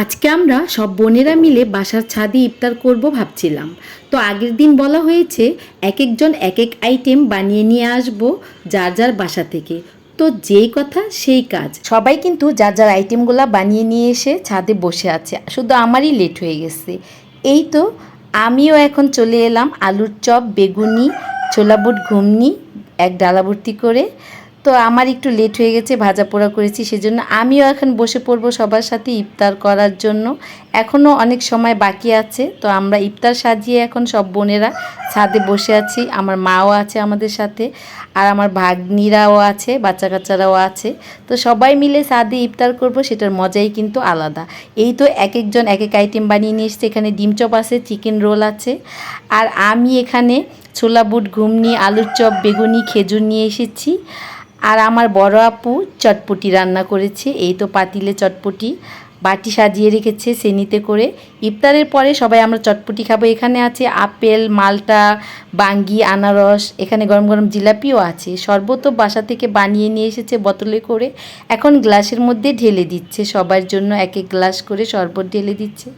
আজকে আমরা সব বোনেরা মিলে বাসার ছাদে ইফতার করব ভাবছিলাম। তো আগের দিন বলা হয়েছে এক একজন এক এক আইটেম বানিয়ে নিয়ে আসব যার যার বাসা থেকে। তো যেই কথা সেই কাজ। সবাই কিন্তু যার যার আইটেমগুলো বানিয়ে নিয়ে এসে ছাদে বসে আছে। শুধু আমারই লেট হয়ে গেছে। এই তো আমিও এখন চলে এলাম আলুর চপ, বেগুনি ছোলা বুট ঘুমনি, এক ডালা ভর্তি করে। তো আমার একটু লেট হয়ে গেছে, ভাজা পোড়া করেছি সেজন্য আমিও এখন বসে পড়ব সবার সাথে ইফতার করার জন্য। এখনও অনেক সময় বাকি আছে, তো আমরা ইফতার সাজিয়ে এখন সব বোনেরা ছাদে বসে আছি, আমার মাও আছে আমাদের সাথে, আর আমার ভাগ্নিরাও আছে বাচ্চা কাচ্চারাও আছে। তো সবাই মিলে ছাদে ইফতার করব, সেটার মজাই কিন্তু আলাদা। এই তো এক একজন এক এক আইটেম বানিয়ে নিয়ে এসছে, এখানে ডিম চপ আছে চিকেন রোল আছে। আর আমি এখানে ছোলা বুট ঘুমনি আলুর চপ, বেগুনি, খেজুর নিয়ে এসেছি। আর আমার বড় আপু চটপটি রান্না করেছে, এই তো পাতিলে চটপটি। বাটি সাজিয়ে রেখেছে সেনিতে করে। ইফতারের পরে সবাই আমরা চটপটি খাব। এখানে আছে আপেল, মালটা, বাঙ্গি, আনারস, এখানে গরম গরম জিলাপিও আছে। শরবতও বাসা থেকে বানিয়ে নিয়ে এসেছে বোতলে করে। এখন গ্লাসের মধ্যে ঢেলে দিচ্ছে। সবার জন্য এক এক গ্লাস করে শরবত ঢেলে দিচ্ছে।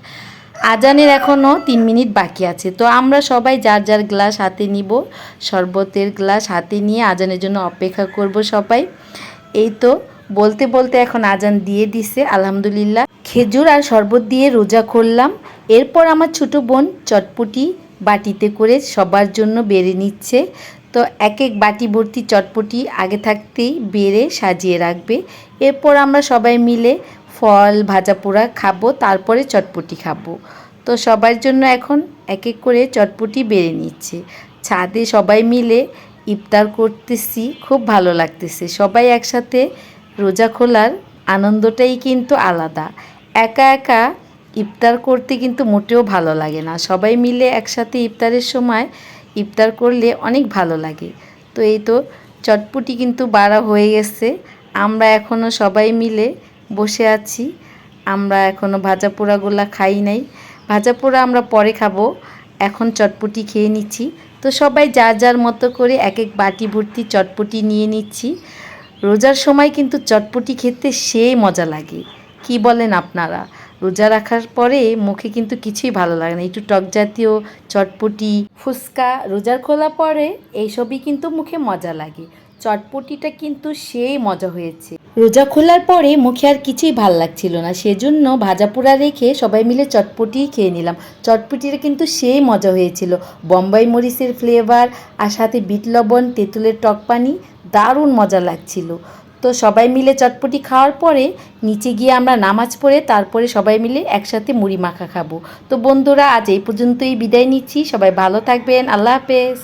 আজানের এখনও তিন মিনিট বাকি আছে। তো আমরা সবাই যার যার গ্লাস হাতে নিব, শরবতের গ্লাস হাতে নিয়ে আজানের জন্য অপেক্ষা করব সবাই। এই তো, বলতে বলতে এখন আজান দিয়ে দিছে, আলহামদুলিল্লাহ। খেজুর আর শরবত দিয়ে রোজা করলাম। এরপর আমার ছোট বোন চটপটি বাটিতে করে সবার জন্য বেড়ে নিচ্ছে। তো এক এক বাটি ভর্তি চটপটি আগে থাকতেই বেড়ে সাজিয়ে রাখবে। এরপর আমরা সবাই মিলে ফল, ভাজা পোড়া খাব, তারপরে চটপটি খাব। তো সবার জন্য এখন এক এক করে চটপটি বেড়ে নিচ্ছে। ছাদে সবাই মিলে ইফতার করতেছি, খুব ভালো লাগতেছে। সবাই একসাথে রোজা খোলার আনন্দটাই কিন্তু আলাদা। একা একা ইফতার করতে কিন্তু মোটেও ভালো লাগে না। সবাই মিলে একসাথে ইফতারের সময় ইফতার করলে অনেক ভালো লাগে। তো এই তো চটপটি কিন্তু বাড়া হয়ে গেছে। আমরা এখনও সবাই মিলে বসে আছি। আমরা এখনও ভাজা পোড়াগুলা খাই নাই। ভাজা পোড়া আমরা পরে খাব। এখন চটপটি খেয়ে নিচ্ছি। তো সবাই যার যার মতো করে এক এক বাটি ভর্তি চটপটি নিয়ে নিচ্ছি। রোজার সময় কিন্তু চটপটি খেতে সেই মজা লাগে। কি বলেন আপনারা? রোজা রাখার পরে মুখে কিন্তু কিছুই ভালো লাগে না। একটু টক জাতীয় চটপটি, ফুচকা, রোজার খোলা পরে এইসবই কিন্তু মুখে মজা লাগে। চটপটিটা কিন্তু সেই মজা হয়েছে। রোজা খোলার পরে মুখে আর কিছুই ভালো লাগছিল না। সেজন্য ভাজা পোড়া রেখে সবাই মিলে চটপটি খেয়ে নিলাম। চটপটিটা কিন্তু সেই মজা হয়েছিল। বম্বাই মরিচের ফ্লেভার আর সাথে বিট লবণ, তেঁতুলের টক পানি, দারুণ মজা লাগছিল। তো সবাই মিলে চটপটি খাওয়ার পরে নিচে গিয়ে আমরা নামাজ পড়ে তারপরে সবাই মিলে একসাথে মুড়ি মাখা খাব। তো বন্ধুরা, আজ এই পর্যন্তই বিদায় নিচ্ছি। সবাই ভালো থাকবেন। আল্লাহ হাফেজ।